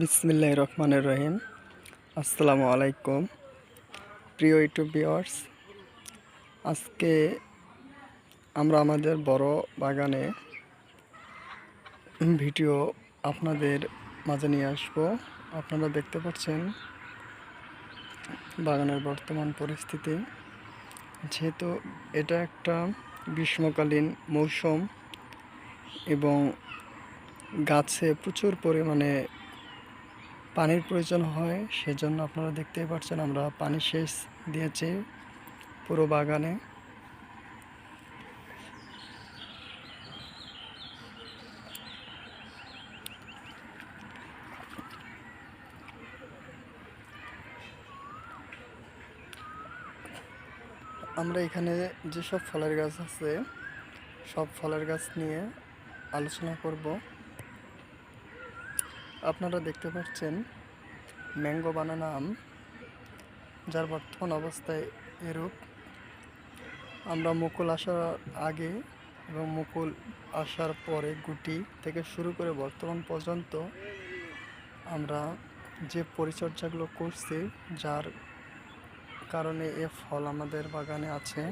বিসমিল্লাহ রহমানের রহিম। আসসালামু আলাইকুম। প্রিয় ইউটিউব ভিওয়ার্স আজকে আমরা আমাদের বড় বাগানে ভিডিও আপনাদের মাঝে নিয়ে আসব। আপনারা দেখতে পাচ্ছেন বাগানের বর্তমান পরিস্থিতি। যেহেতু এটা একটা গ্রীষ্মকালীন মৌসুম এবং গাছে প্রচুর পরিমাণে পানির প্রয়োজন হয়, সেজন্য আপনারা দেখতেই পাচ্ছেন আমরা পানি সেচ দিয়েছি পুরো বাগানে। আমরা এখানে যেসব ফলের গাছ আছে, সব ফলের গাছ নিয়ে আলোচনা করব। আপনারা দেখতে পাচ্ছেন ম্যাঙ্গো বানানা আম যার বর্তমান অবস্থায় এরূপ। আমরা মুকুল আসার আগে এবং মুকুল আসার পরে গুটি থেকে শুরু করে বর্তমান পর্যন্ত আমরা যে পরিচর্যাগুলো করছি, যার কারণে এ ফল আমাদের বাগানে আছে।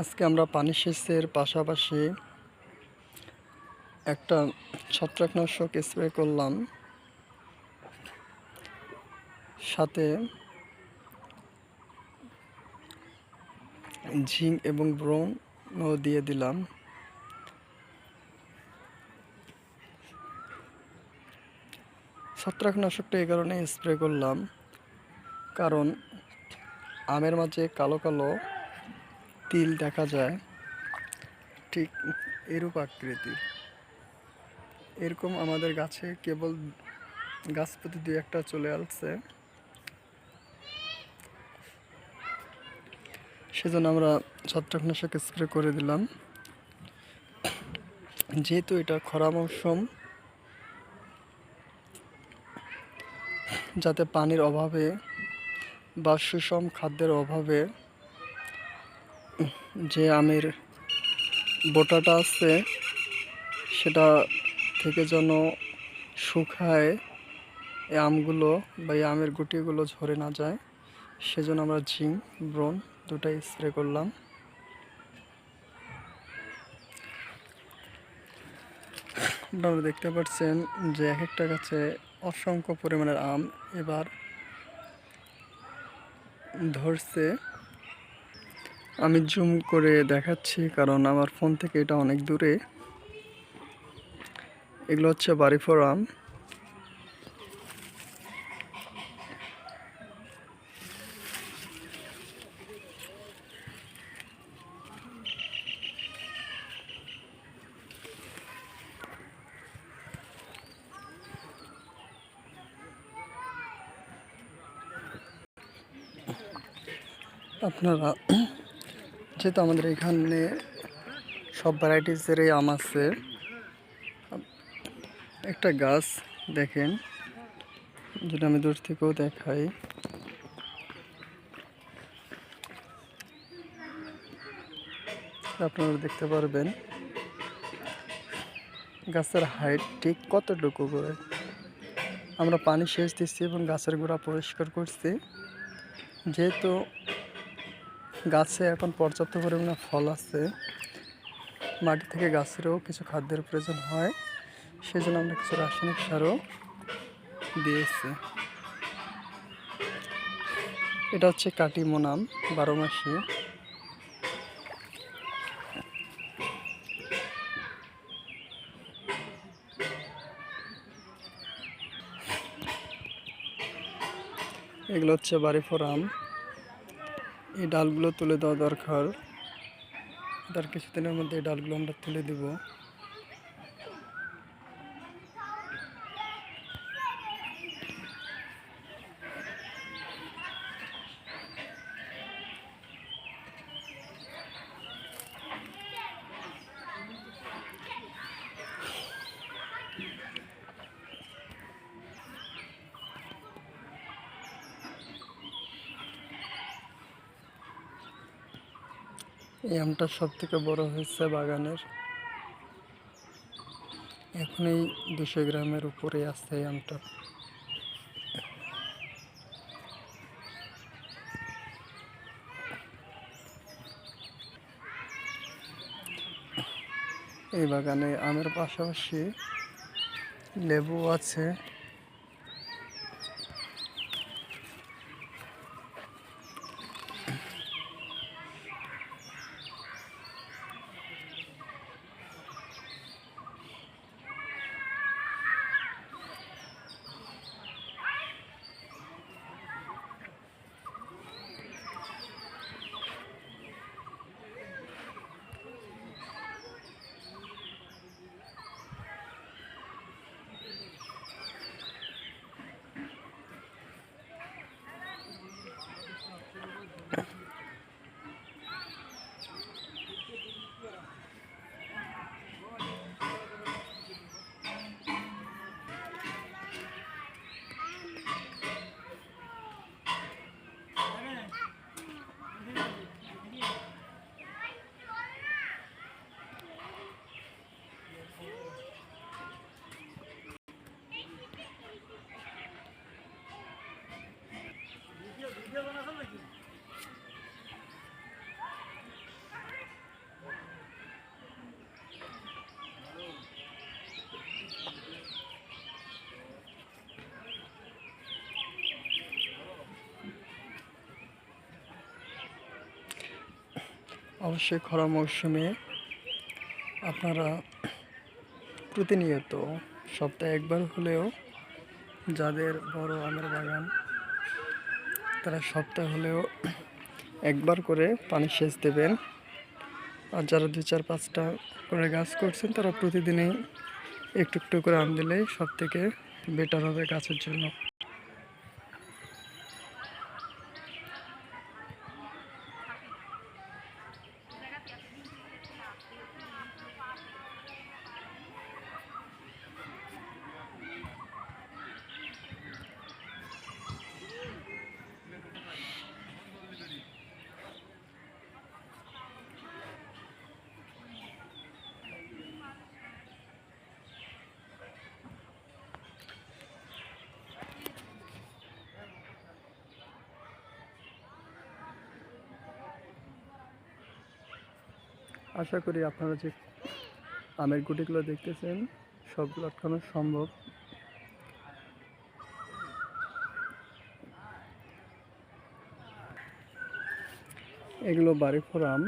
আজকে আমরা পানি সেচের পাশাপাশি একটা ছত্রাকনাশক স্প্রে করলাম। সাথে ঝিঙ্ক এবং ব্রোনও দিয়ে দিলাম। ছত্রাকনাশকটা এই কারণে স্প্রে করলাম। কারণ আমের মাঝে কালো কালো তিল দেখা যায়। ঠিক এরূপ আকৃতির। এরকম আমাদের গাছে কেবল গাছ প্রতি দুই একটা চলে আসছে। সেজন্য আমরা ছত্রাকনাশক স্প্রে করে দিলাম। যেহেতু এটা খরা মৌসুম, যাতে পানির অভাবে বা সুষম খাদ্যের অভাবে যে আমের বোটাটা আছে, সেটা থেকে যেন শুকায়, এই আমগুলো বা এই আমের গুটিগুলো ঝরে না যায়। সেজন্য আমরা ঝিঙ্ক ব্রন দুটাই স্প্রে করলাম। আপনারা দেখতে পাচ্ছেন যে এক একটা গাছে অসংখ্য পরিমাণের আম এবার ধরছে। আমি জুম করে দেখাচ্ছি, কারণ আমার ফোন থেকে এটা অনেক দূরে। এগুলো হচ্ছে বাড়িফোর আম আপনারা যেহেতু আমাদের এখানে সব ভ্যারাইটিসেরই আম আছে। একটা গাছ, দেখেন, যেটা আমি দূর থেকেও দেখাই। আপনারা দেখতে পারবেন গাছের হাইট ঠিক কতটুকু করে। আমরা পানি সেচ দিচ্ছি এবং গাছের গোড়া পরিষ্কার করছি। যেহেতু গাছে এখন পর্যাপ্ত পরিমাণে ফল আছে। মাটি থেকে গাছেরও কিছু খাদ্যের প্রয়োজন হয়। সেই জন্য আমরা কিছু রাসায়নিক সারও দিয়েছি। এটা হচ্ছে কাটিমোনাম, বারো মাসি। এগুলো হচ্ছে বাড়ি ফোরাম এই ডালগুলো তুলে দেওয়া দরকার। তার কিছুদিনের মধ্যে এই ডালগুলো আমরা তুলে দিব। এই আমটা সব থেকে বড় হয়েছে বাগানের। এখন এই দুশো গ্রামের উপরে আছে এই আমটা। এই বাগানে আমের পাশাপাশি লেবু আছে। অবশ্যই খরা মৌসুমে আপনারা প্রতিনিয়ত সপ্তাহে একবার হলেও যাদের বড় আমের বাগান, তারা সপ্তাহে হলেও একবার করে পানি সেচ দেবেন। আর যারা দু চার পাঁচটা করে গাছ করছেন, তারা প্রতিদিনই একটু একটু করে আম দিলেই সব থেকে বেটার হবে গাছের জন্য। আশা করি আপনারা যে আমের গুটিগুলো দেখতেছেন সবগুলো আটকানো সম্ভব। এগুলো বাড়ি আম।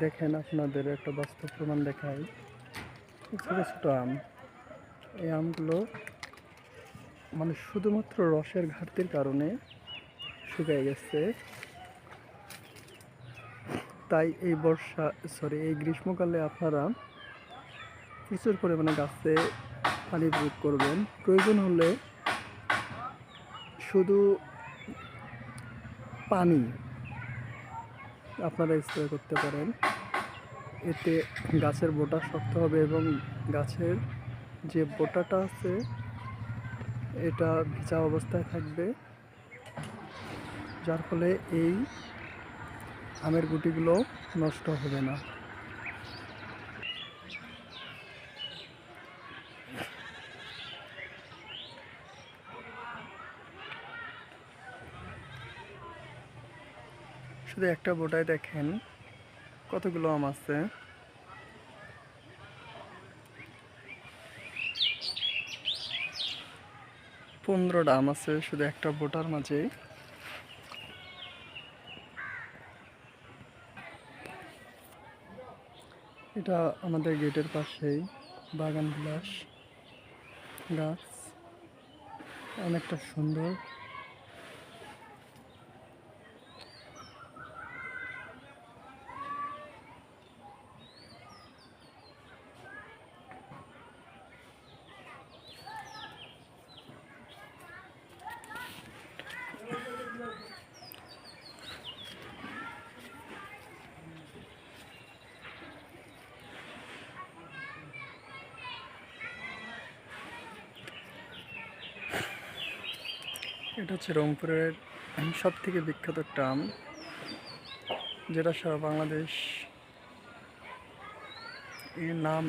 দেখেন আপনাদের একটা বাস্তব প্রমাণ দেখাই। ছোট ছোট আম। এই আমগুলো মানে শুধুমাত্র রসের ঘাটতির কারণে শুকিয়ে গেছে। তাই এই বর্ষা সরি এই গ্রীষ্মকালে আপনারা প্রচুর পরিমাণে গাছে পানি প্রয়োগ করবেন। প্রয়োজন হলে শুধু পানি আপনারা স্প্রে করতে পারেন। এতে গাছের বোটা শক্ত হবে এবং গাছের যে বোটাটা আছে, এটা ভিজা অবস্থায় থাকবে। যার ফলে এই আমের গুটিগুলো নষ্ট হবে না। শুধু একটা বোটায় দেখেন কতগুলো আম আছে। পনেরোটা আম আছে শুধু একটা বোটার মাঝে এটা আমাদের গেটের পাশেই বাগান বিলাস গাছ অনেকটা সুন্দর। এটা হচ্ছে রংপুরের সব থেকে বিখ্যাত আম যেটা সারা বাংলাদেশ এর নাম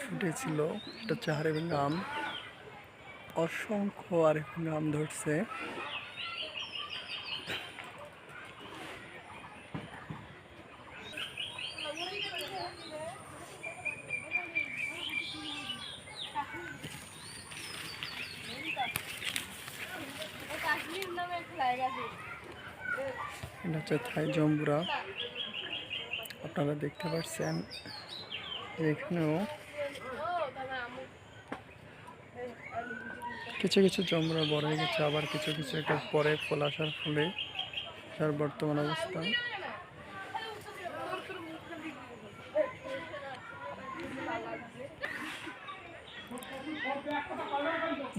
ফুটেছিল। সেটা হচ্ছে হারেভেঙ্গা আম অসংখ্য আরেভেঙ্গা আম ধরছে কাশ্মীর নামে একটা জায়গা আছে এটা হচ্ছে থাই জম্বুরা। আপনারা দেখতে পাচ্ছেন এখানেও কিছু কিছু জম্বুরা বড় হয়ে গেছে, আবার কিছু কিছু একটা পরে ফল আসার ফলে যার বর্তমান অবস্থা।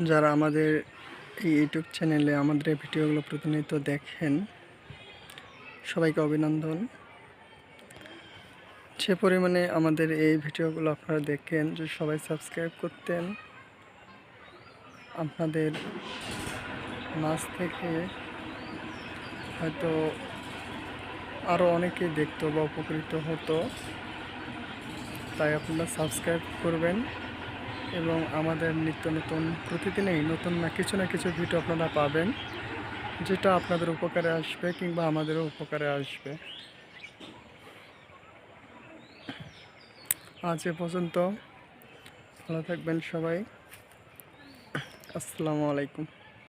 যারা আমাদের এই ইউটিউব চ্যানেলে আমাদের ভিডিওগুলো প্রতিনিয়ত দেখেন সবাইকে অভিনন্দন। যে পরিমাণে আমাদের এই ভিডিওগুলো আপনারা দেখেন যে সবাই সাবস্ক্রাইব করতেন, আপনাদের মাছ থেকে হয়তো আরও অনেকে দেখতো বা উপকৃত হতো। তাই আপনারা সাবস্ক্রাইব করবেন এবং আমাদের নিত্য নতুন, প্রতিদিনই নতুন না কিছু না কিছু ভিডিও আপনারা পাবেন। যেটা আপনাদের উপকারে আসবে কিংবা আমাদেরও উপকারে আসবে। আজ এ পর্যন্ত। ভালো থাকবেন সবাই। আসসালামু আলাইকুম।